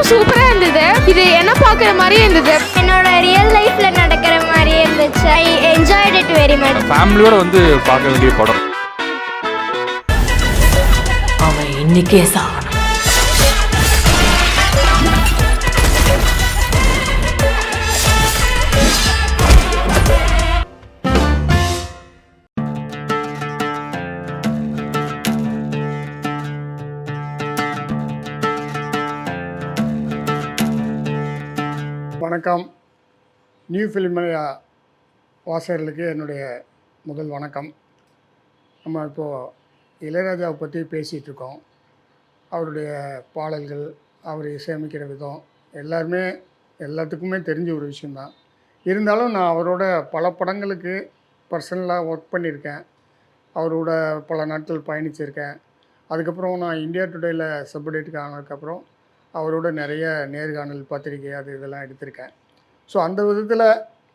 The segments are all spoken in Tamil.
படம் சூப்பரா இருந்தது. இது என்ன பார்க்குற மாதிரியே இருந்தது. என்னோட ரியல் லைஃப்ல நடக்கிற மாதிரியே இருந்துச்சு. I enjoyed it very much ஃபேமிலியோட வந்து பார்க்க வேண்டிய படம். அவன் இன்னைக்கே சாகணும். வணக்கம். நியூ ஃபிலிம் வாசகர்களுக்கு என்னுடைய முதல் வணக்கம். நம்ம இப்போது இளையராஜாவை பற்றி பேசிகிட்ருக்கோம் அவருடைய பாடல்கள் அவர் இசையமைக்கிற விதம் எல்லாருமே எல்லாத்துக்குமே தெரிஞ்ச ஒரு விஷயந்தான் இருந்தாலும் நான் அவரோட பல படங்களுக்கு பர்சனலாக ஒர்க் பண்ணியிருக்கேன். அவரோட பல நாட்கள் பயணிச்சிருக்கேன். அதுக்கப்புறம் நான் இந்தியா டுடேயில் சப்டேட்டுக்கு ஆனதுக்கப்புறம் அவரோட நிறைய நேர்காணல் பத்திரிகை அது இதெல்லாம் எடுத்திருக்கேன். ஸோ அந்த விதத்தில்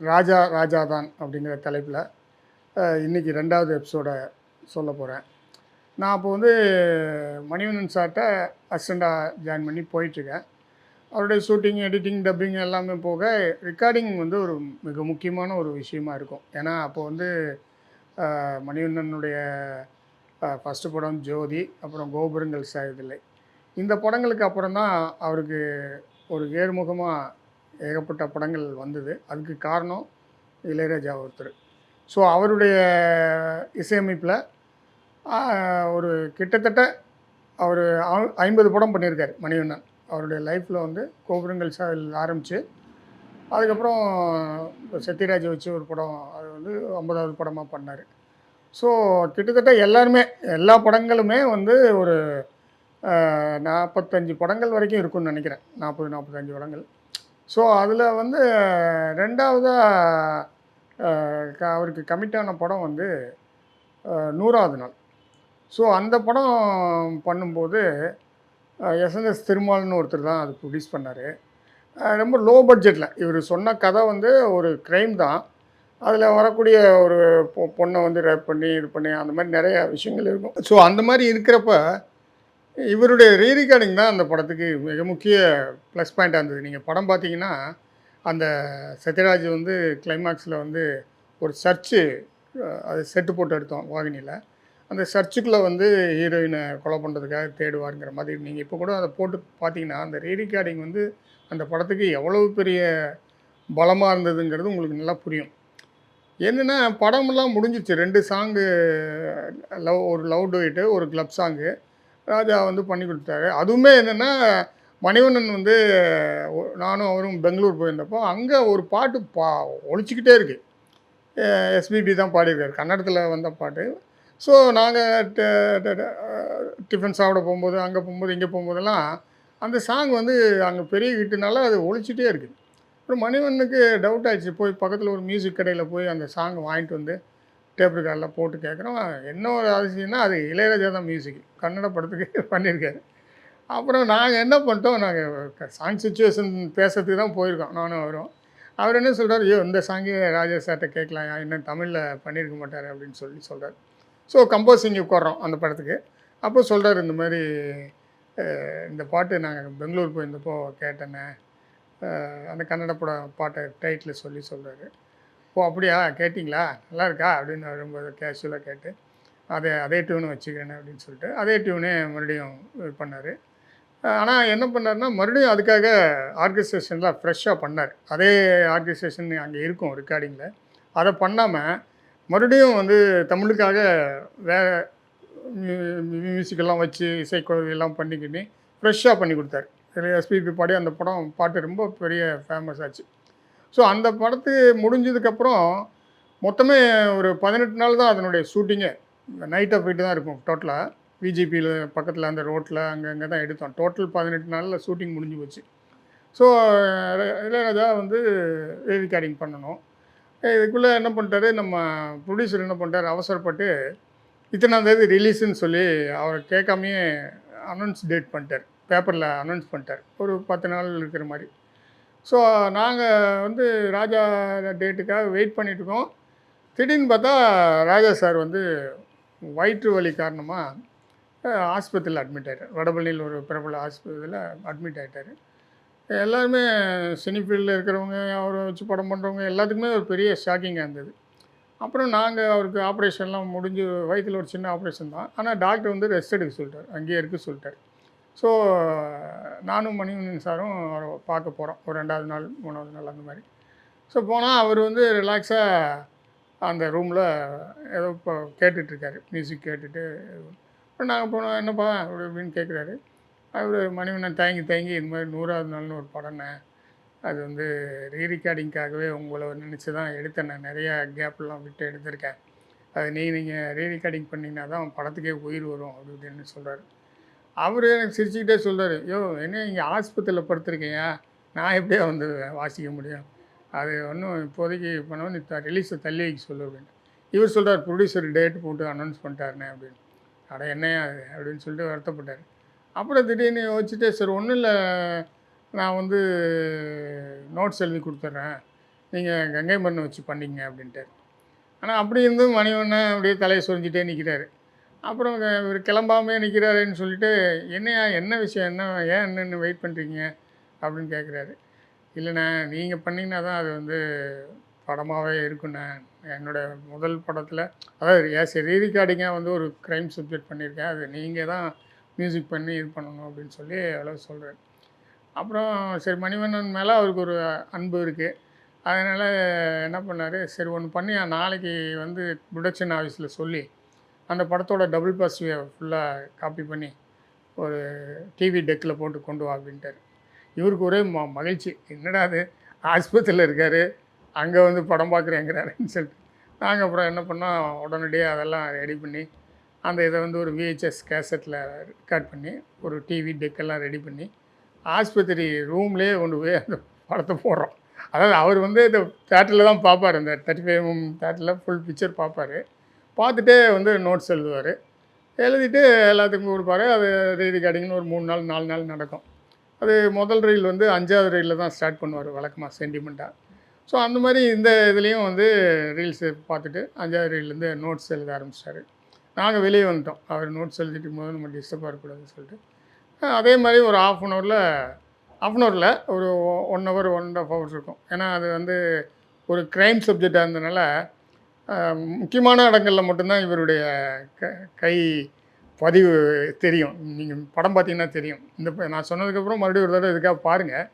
ராஜா ராஜா தான் அப்படிங்கிற தலைப்பில் இன்றைக்கி ரெண்டாவது எபிசோடை சொல்ல போகிறேன் நான் அப்போ வந்து மணிவண்ணன் சார்கிட்ட அசிஸ்டண்ட்டாக ஜாயின் பண்ணி போயிட்டுருக்கேன். அவருடைய ஷூட்டிங் எடிட்டிங் டப்பிங் எல்லாமே போக ரெக்கார்டிங் வந்து ஒரு மிக முக்கியமான ஒரு விஷயமா இருக்கும். ஏன்னா அப்போ வந்து மணிவந்தனுடைய மணிவண்ணனுடைய ஃபஸ்ட்டு படம் ஜோதி அப்புறம் கோபுரங்கள் சாயதில்லை இந்த படங்களுக்கு அப்புறம் தான் அவருக்கு ஒரு ஏறுமுகமாக ஏகப்பட்ட படங்கள் வந்தது. அதுக்கு காரணம் இளையராஜா ஒருத்தர். ஸோ அவருடைய இசையமைப்பில் ஒரு கிட்டத்தட்ட அவர் ஐம்பது படம் பண்ணியிருக்கார் மணிவண்ணன். அவருடைய லைஃப்பில் வந்து கோபுரங்கள் சாவில் ஆரம்பித்து அதுக்கப்புறம் சத்யராஜ் வச்சு ஒரு படம் அது வந்து ஐம்பதாவது படமாக பண்ணார். ஸோ கிட்டத்தட்ட எல்லாருமே எல்லா படங்களுமே வந்து ஒரு நாற்பத்தஞ்சு படங்கள் வரைக்கும் இருக்கும்னு நினைக்கிறேன். நாற்பது நாற்பத்தஞ்சு படங்கள். ஸோ அதில் வந்து ரெண்டாவதாக அவருக்கு கமிட்டான படம் வந்து நூறாவது நாள். ஸோ அந்த படம் பண்ணும்போது எஸ்என்எஸ் திருமால்னு ஒருத்தர் தான் அது ப்ரொடியூஸ் பண்ணார். ரொம்ப லோ பட்ஜெட்டில் இவர் சொன்ன கதை வந்து ஒரு க்ரைம் தான். அதில் வரக்கூடிய ஒரு பொ- பொண்ணை வந்து ரேப் பண்ணி இது பண்ணி அந்த மாதிரி நிறைய விஷயங்கள் இருக்கும். ஸோ அந்த மாதிரி இருக்கிறப்ப இவருடைய ரீரிகார்டிங் தான் அந்த படத்துக்கு மிக முக்கிய ப்ளஸ் பாயிண்ட்டாக இருந்தது. நீங்கள் படம் பார்த்தீங்கன்னா அந்த சத்யராஜ் வந்து கிளைமேக்ஸில் வந்து ஒரு சர்ச்சு அது செட்டு போட்டு எடுத்தோம் வாகினியில். அந்த சர்ச்சுக்குள்ளே வந்து ஹீரோயினை கொலை பண்ணுறதுக்காக தேடுவாருங்கிற மாதிரி நீங்கள் இப்போ கூட அதை போட்டு பார்த்தீங்கன்னா அந்த ரீரிகார்டிங் வந்து அந்த படத்துக்கு எவ்வளவு பெரிய பலமாக இருந்ததுங்கிறது உங்களுக்கு நல்லா புரியும். என்னென்னா படமெல்லாம் முடிஞ்சிச்சு. ரெண்டு சாங்கு லவ் ஒரு லவ் டுயிட்டு ஒரு க்ளப் சாங்கு ராஜா வந்து பண்ணி கொடுத்தாரு. அதுவுமே என்னென்னா மணிவண்ணன் வந்து நானும் அவரும் பெங்களூர் போயிருந்தப்போ அங்கே ஒரு பாட்டு பா ஒழிச்சிக்கிட்டே இருக்குது எஸ்பிபி தான் பாடியிருக்காரு. கன்னடத்தில் வந்த பாட்டு. ஸோ நாங்கள் டிஃபன் சாப்பிட போகும்போது அங்கே போகும்போது இங்கே போகும்போதெல்லாம் அந்த சாங் வந்து அங்கே பெரிய ஹிட்டுனால அது ஒழிச்சிட்டே இருக்குது அப்புறம் மணிவண்ணனுக்கு டவுட் ஆயிடுச்சு. போய் பக்கத்தில் ஒரு மியூசிக் கடையில் போய் அந்த சாங் வாங்கிட்டு வந்து டேப் ரெக்கார்டில் போட்டு கேட்குறோம். என்ன ஒரு அதிசயம்னா அது இளையராஜா தான் மியூசிக் கன்னட படத்துக்கு பண்ணியிருக்காரு. அப்புறம் நாங்கள் என்ன பண்ணிட்டோம் நாங்கள் சாங் சுச்சுவேஷன் பேசுறதுக்கு தான் போயிருக்கோம் நானும் அவரும். அவர் என்ன சொல்கிறார் ஐயோ இந்த சாங்கே ராஜா சார்கிட்ட கேட்கலாம் இன்னும் தமிழில் பண்ணியிருக்க மாட்டார் அப்படின்னு சொல்லி சொல்கிறார் ஸோ கம்போசிங் உட்காரோம் அந்த படத்துக்கு. அப்போ சொல்கிறார் இந்த மாதிரி இந்த பாட்டு நாங்கள் பெங்களூர் போயிருந்தப்போ கேட்டேனே. அந்த கன்னட படம் பாட்டை டைட்டில் சொல்லி சொல்கிறாரு ஓ அப்படியா? கேட்டிங்களா? நல்லா இருக்கா அப்படின்னு ரொம்ப கேஷுவலாக கேட்டு அதே அதே டியூனு வச்சுக்கிறேன் அப்படின்னு சொல்லிட்டு அதே டியூனே மறுபடியும் இது பண்ணார். ஆனால் என்ன பண்ணாருன்னா மறுபடியும் அதுக்காக ஆர்கஸ்ட்ரேஷன்லாம் ஃப்ரெஷ்ஷாக பண்ணார். அதே ஆர்கனைசேஷன் அங்கே இருக்கும் ரெக்கார்டிங்கில் அதை பண்ணாமல் மறுபடியும் வந்து தமிழுக்காக வேறு மியூசிக்கெல்லாம் வச்சு இசைக்கோவையெல்லாம் பண்ணிக்கிட்டு ஃப்ரெஷ்ஷாக பண்ணி கொடுத்தாரு. எஸ்பிபி பாடி அந்த படம் பாட்டு ரொம்ப பெரிய ஃபேமஸ் ஆச்சு. ஸோ அந்த படத்து முடிஞ்சதுக்கப்புறம் மொத்தமே ஒரு பதினெட்டு நாள் தான் அதனுடைய ஷூட்டிங்கே. நைட்டாக போயிட்டு தான் இருக்கும் டோட்டலாக விஜிபியில் பக்கத்தில் அந்த ரோட்டில் அங்கங்கே தான் எடுத்தோம். டோட்டல் பதினெட்டு நாளில் ஷூட்டிங் முடிஞ்சு போச்சு. ஸோ இளையராஜா வந்து ரெக்கார்டிங் பண்ணணும். இதுக்குள்ளே என்ன பண்ணிட்டாரு நம்ம ப்ரொடியூசர் என்ன பண்ணிட்டார் அவசரப்பட்டு இத்தனாம் தேதி சொல்லி அவரை கேட்காமையே அனௌன்ஸ் டேட் பண்ணிட்டார். பேப்பரில் அனௌன்ஸ் பண்ணிட்டார். ஒரு பத்து நாள் இருக்கிற மாதிரி. ஸோ நாங்கள் வந்து ராஜா டேட்டுக்காக வெயிட் பண்ணிகிட்ருக்கோம் திடீர்னு பார்த்தா ராஜா சார் வந்து வயிற்று வலி காரணமாக ஆஸ்பத்திரியில் அட்மிட் ஆகிட்டார் வடபழனியில் ஒரு பிரபல ஆஸ்பத்திரியில் அட்மிட் ஆகிட்டார் எல்லாருமே சினி ஃபீல்டில் இருக்கிறவங்க அவரை வச்சு படம் பண்ணுறவங்க எல்லாத்துக்குமே ஒரு பெரிய ஷாக்கிங்காக இருந்தது. அப்புறம் நாங்கள் அவருக்கு ஆப்ரேஷன்லாம் முடிஞ்சு வயிற்றில் ஒரு சின்ன ஆப்ரேஷன் தான். ஆனால் டாக்டர் வந்து ரெஸ்ட் எடுக்க சொல்லிட்டார். அங்கேயே இருக்க சொல்லிட்டார். ஸோ நானும் மணிவண்ணன் சாரும் அவரை பார்க்க போகிறோம் ஒரு ரெண்டாவது நாள் மூணாவது நாள் அந்த மாதிரி. ஸோ போனால் அவர் வந்து ரிலாக்ஸாக அந்த ரூமில் ஏதோ இப்போ கேட்டுட்ருக்காரு. மியூசிக் கேட்டுட்டு. அப்புறம் நாங்கள் போனோம் என்னப்பா அப்படி அப்படின்னு கேட்குறாரு அவர் மணிவண்ணன் தயங்கி தயங்கி இது மாதிரி நூறாவது நாள்னு ஒரு படம்ண்ணே அது வந்து ரீரிகார்டிங்காகவே உங்களை நினச்சி தான் எடுத்தேன். நான் நிறையா கேப்லாம் விட்டு எடுத்திருக்கேன். அது நீ நீங்கள் ரீரிகார்டிங் பண்ணிங்கன்னா தான் படத்துக்கே உயிர் வரும் அப்படி இப்படின்னு சொல்கிறாரு அவர் எனக்கு சிரிச்சுக்கிட்டே சொல்கிறார் ஐயோ என்ன இங்கே ஆஸ்பத்திரியில் படுத்திருக்கீங்க? நான் எப்படியா வந்து வாசிக்க முடியும்? அது ஒன்றும் இப்போதைக்கு பண்ணவும் நீ ரிலீஸை தள்ளி வைக்க சொல்லு அப்படின்னு. இவர் சொல்கிறார் ப்ரொடியூசர் டேட் போட்டு அனௌன்ஸ் பண்ணிட்டாருனே அப்படின்னு. அட என்னையா அது? அப்படின்னு சொல்லிட்டு வருத்தப்பட்டார். அப்புறம் திடீர்னு யோசிச்சுட்டு சரி ஒன்றும் இல்லை. நான் வந்து நோட்ஸ் எழுதி கொடுத்துட்றேன். நீங்கள் கங்கை மண்ணை வச்சு பண்ணிங்க அப்படின்ட்டு ஆனால் அப்படி இருந்தும் மணிவண்ணன் அப்படியே தலையை சொரிஞ்சிட்டே நிற்கிறாரு அப்புறம் இவர் கிளம்பாமே நிற்கிறாருன்னு சொல்லிட்டு என்னையா என்ன விஷயம்? என்ன ஏன் என்னென்னு வெயிட் பண்ணுறீங்க அப்படின்னு கேட்குறாரு இல்லைண்ணே நீங்கள் பண்ணிங்கன்னா தான் அது வந்து படமாகவே இருக்குண்ணே. என்னோட முதல் படத்தில் அதாவது ஏஸ் ரீரிகார்டிங்காக வந்து ஒரு க்ரைம் சப்ஜெக்ட் பண்ணியிருக்கேன். அது நீங்கள் தான் மியூசிக் பண்ணி இது பண்ணணும் அப்படின்னு சொல்லி அவ்வளோ சொல்கிறார் அப்புறம் சரி மணிவண்ணன் மேலே அவருக்கு ஒரு அன்பு இருக்குது அதனால் என்ன பண்ணார்? சரி ஒன்று பண்ணி நாளைக்கு வந்து ப்ரொடக்ஷன் ஆஃபீஸில் சொல்லி அந்த படத்தோட டபுள் பாசிட்டிவை ஃபுல்லாக காப்பி பண்ணி ஒரு டிவி டெக்கில் போட்டு கொண்டு வா அப்படின்ட்டார். இவருக்கு ஒரே ம மகிழ்ச்சி. என்னடா அது ஆஸ்பத்திரியில் இருக்கார். அங்கே வந்து படம் பார்க்குறேங்கிறாருன்னு சொல்லிட்டு. நாங்கள் அப்புறம் என்ன பண்ணோம்? உடனடியாக அதெல்லாம் ரெடி பண்ணி அந்த இதை வந்து ஒரு விஹெச்எஸ் கேசட்டில் ரெக்கார்ட் பண்ணி ஒரு டிவி டெக்கெல்லாம் ரெடி பண்ணி ஆஸ்பத்திரி ரூம்லேயே கொண்டு போய் அந்த படத்தை போடுறோம். அதாவது அவர் வந்து இந்த தேட்டரில் தான் பார்ப்பார். அந்த தேர்ட்டி ஃபைவ் தேட்டரில் ஃபுல் பிக்சர் பார்ப்பார். பார்த்துட்டே வந்து நோட்ஸ் எழுதுவார். எழுதிட்டு எல்லாத்துக்கும் கொடுப்பாரு. அது ரீதி ரெக்கார்டிங்னு ஒரு மூணு நாள் நாலு நாள் நடக்கும். அது முதல் ரீல் வந்து அஞ்சாவது ரீலில் தான் ஸ்டார்ட் பண்ணுவார் வழக்கமாக சென்டிமெண்ட்டாக ஸோ அந்த மாதிரி இந்த இதுலேயும் வந்து ரீல்ஸு பார்த்துட்டு அஞ்சாவது ரீல்லேருந்து நோட்ஸ் எழுத ஆரம்பிச்சிட்டாரு நாங்கள் வெளியே வந்துட்டோம். அவர் நோட்ஸ் எழுதிட்டு போது நம்ம டிஸ்டர்ப் ஆகக்கூடாதுன்னு சொல்லிட்டு. அதே மாதிரி ஒரு ஆஃப் அன் ஹவரில் ஆஃப் அன் ஹவரில் ஒரு one hour one and half hours இருக்கும். ஏன்னா அது வந்து ஒரு க்ரைம் சப்ஜெக்டாக இருந்தனால முக்கியமான இடங்களில் மட்டும்தான் இவருடைய க கை பதிவு தெரியும். நீங்கள் படம் பார்த்தீங்கன்னா தெரியும். இந்த நான் சொன்னதுக்கப்புறம் மறுபடியும் ஒரு தடவை இதுக்காக பாருங்கள்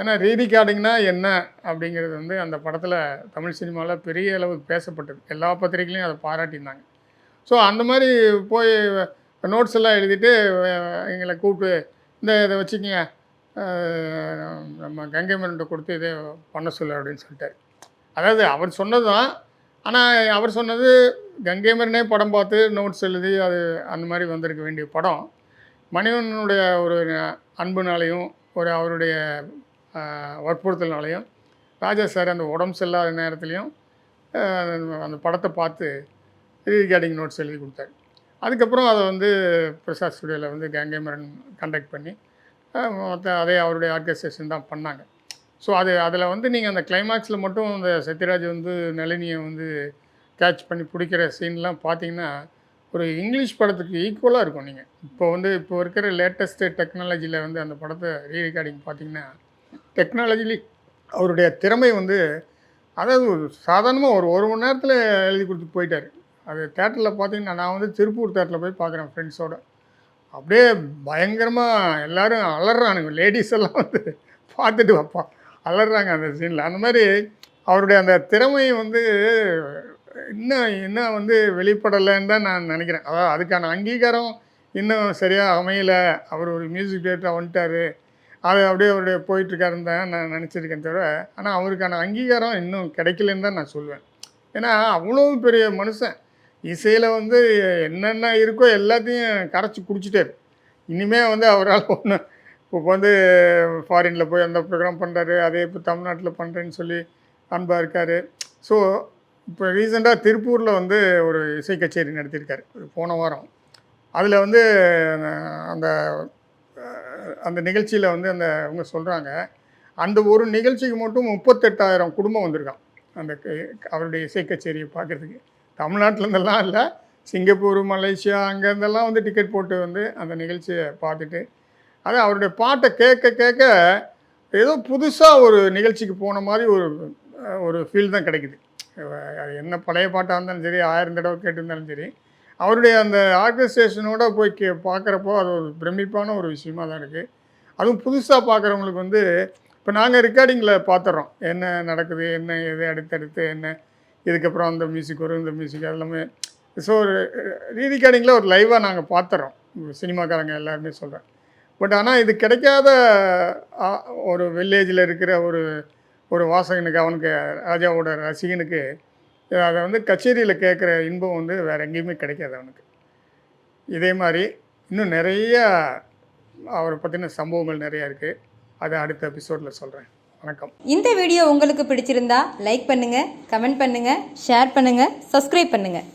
ஏன்னா ரீதி ரெக்கார்டிங்னா என்ன அப்படிங்கிறது வந்து அந்த படத்தில் தமிழ் சினிமாவில் பெரிய அளவு பேசப்பட்டது. எல்லா பத்திரிகைலையும் அதை பாராட்டியிருந்தாங்க ஸோ அந்த மாதிரி போய் நோட்ஸ் எல்லாம் எழுதிட்டு எங்களை கூப்பிட்டு இந்த இதை வச்சுக்கிங்க. நம்ம கங்கை மரன்ட்ட கொடுத்து இதே பண்ண சொல்லு அப்படின்னு சொல்லிட்டார். அதாவது அவர் சொன்னது தான் ஆனால் அவர் சொன்னது கங்கை மரனே படம் பார்த்து நோட்ஸ் எழுதி அது அந்த மாதிரி வந்திருக்க வேண்டிய படம். மணிவனுடைய ஒரு அன்புனாலையும் ஒரு அவருடைய வற்புறுத்தல்னாலையும் ராஜா சார் அந்த உடம்பு சரியில்லாத நேரத்துலையும் அந்த படத்தை பார்த்து ரீகார்டிங் நோட்ஸ் எழுதி கொடுத்தாரு. அதுக்கப்புறம் அதை வந்து பிரசாத் ஸ்டுடியோவில் வந்து கங்கை மரன் கண்டக்ட் பண்ணி மொத்த அதே அவருடைய ஆர்கஸ்ட்ரேஷன் தான் பண்ணாங்க. ஸோ அது அதில் வந்து நீங்கள் அந்த கிளைமேக்ஸில் மட்டும் அந்த சத்யராஜ் வந்து நளினியை வந்து கேட்ச் பண்ணி பிடிக்கிற சீன்லாம் பார்த்தீங்கன்னா ஒரு இங்கிலீஷ் படத்துக்கு ஈக்குவலாக இருக்கும் நீங்கள் இப்போ வந்து இப்போ இருக்கிற லேட்டஸ்ட்டு டெக்னாலஜியில் வந்து அந்த படத்தை ரீ ரெக்கார்டிங் பார்த்தீங்கன்னா டெக்னாலஜிலி அவருடைய திறமை வந்து அதாவது ஒரு சாதாரணமாக ஒரு ஒரு மணி நேரத்தில் எழுதி கொடுத்துட்டு போயிட்டார். அது தேட்டரில் பார்த்தீங்கன்னா நான் வந்து திருப்பூர் தேட்டரில் போய் பார்க்குறேன் ஃப்ரெண்ட்ஸோட அப்படியே பயங்கரமாக எல்லோரும் அலறானுங்க. லேடிஸ் எல்லாம் வந்து பார்த்துட்டு வைப்பான் அலறாங்க அந்த சீனில் அந்த மாதிரி அவருடைய அந்த திறமை வந்து இன்னும் இன்னும் வந்து வெளிப்படலைன்னு தான் நான் நினைக்கிறேன். அதாவது அதுக்கான அங்கீகாரம் இன்னும் சரியாக அமையலை. அவர் ஒரு மியூசிக் டேரக்டராக வந்துட்டார். அது அப்படியே அவருடைய போயிட்டுருக்காருன்னு தான் நான் நினச்சிருக்கேன் தவிர ஆனால் அவருக்கான அங்கீகாரம் இன்னும் கிடைக்கலன்னு தான் நான் சொல்லுவேன் ஏன்னா அவ்வளோ பெரிய மனுஷன். இசையில் வந்து என்னென்ன இருக்கோ எல்லாத்தையும் கரைச்சி குடிச்சிட்டார். இனிமே வந்து அவரால் ஒன்று இப்போ வந்து ஃபாரினில் போய் அந்த ப்ரோக்ராம் பண்ணுறாரு அதே இப்போ தமிழ்நாட்டில் பண்ணுறேன்னு சொல்லி அன்பாக இருக்கார். ஸோ இப்போ ரீசெண்டாக திருப்பூரில் வந்து ஒரு இசை கச்சேரி நடத்தியிருக்காரு போன வாரம். அதில் வந்து அந்த அந்த நிகழ்ச்சியில் வந்து அந்த அவங்க சொல்கிறாங்க அந்த ஒரு நிகழ்ச்சிக்கு மட்டும் முப்பத்தெட்டாயிரம் குடும்பம் வந்திருக்கான் அந்த க- அவருடைய இசை கச்சேரியை பார்க்குறதுக்கு. தமிழ்நாட்டிலேருந்தெல்லாம் இல்லை சிங்கப்பூர் மலேசியா அங்கேருந்தெல்லாம் வந்து டிக்கெட் போட்டு வந்து அந்த நிகழ்ச்சியை பார்த்துட்டு அது அவருடைய பாட்டை கேட்க கேட்க ஏதோ புதுசாக ஒரு நிகழ்ச்சிக்கு போன மாதிரி ஒரு ஒரு ஃபீல் தான் கிடைக்குது. அது என்ன பழைய பாட்டாக இருந்தாலும் சரி ஆயிரம் தடவை கேட்டிருந்தாலும் சரி அவருடைய அந்த ஆர்கனைசேஷனோட போய் கே பார்க்குறப்போ அது ஒரு பிரமிப்பான ஒரு விஷயமா தான் இருக்குது அதுவும் புதுசாக பார்க்குறவங்களுக்கு வந்து இப்போ நாங்கள் ரெக்கார்டிங்கில் பார்த்துறோம் என்ன நடக்குது என்ன எது அடுத்தடுத்து என்ன இதுக்கப்புறம் அந்த மியூசிக் வரும் இந்த மியூசிக் எல்லாமே. ஸோ ரீ ரெக்கார்டிங்கில் ஒரு லைவாக நாங்கள் பார்த்துறோம் சினிமாக்காரங்க எல்லாருமே சொல்கிறேன் பட் ஆனால் இது கிடைக்காத ஒரு வில்லேஜில் இருக்கிற ஒரு ஒரு வாசகனுக்கு அவனுக்கு ராஜாவோட ரசிகனுக்கு அதை வந்து கச்சேரியில் கேட்குற இன்பம் வந்து வேறு எங்கேயுமே கிடைக்காது அவனுக்கு. இதே மாதிரி இன்னும் நிறைய அவரை பற்றின சம்பவங்கள் நிறையா இருக்குது அதை அடுத்த எபிசோடில் சொல்கிறேன் வணக்கம். இந்த வீடியோ உங்களுக்கு பிடிச்சிருந்தா லைக் பண்ணுங்கள் கமெண்ட் பண்ணுங்கள் ஷேர் பண்ணுங்கள் சப்ஸ்கிரைப் பண்ணுங்கள்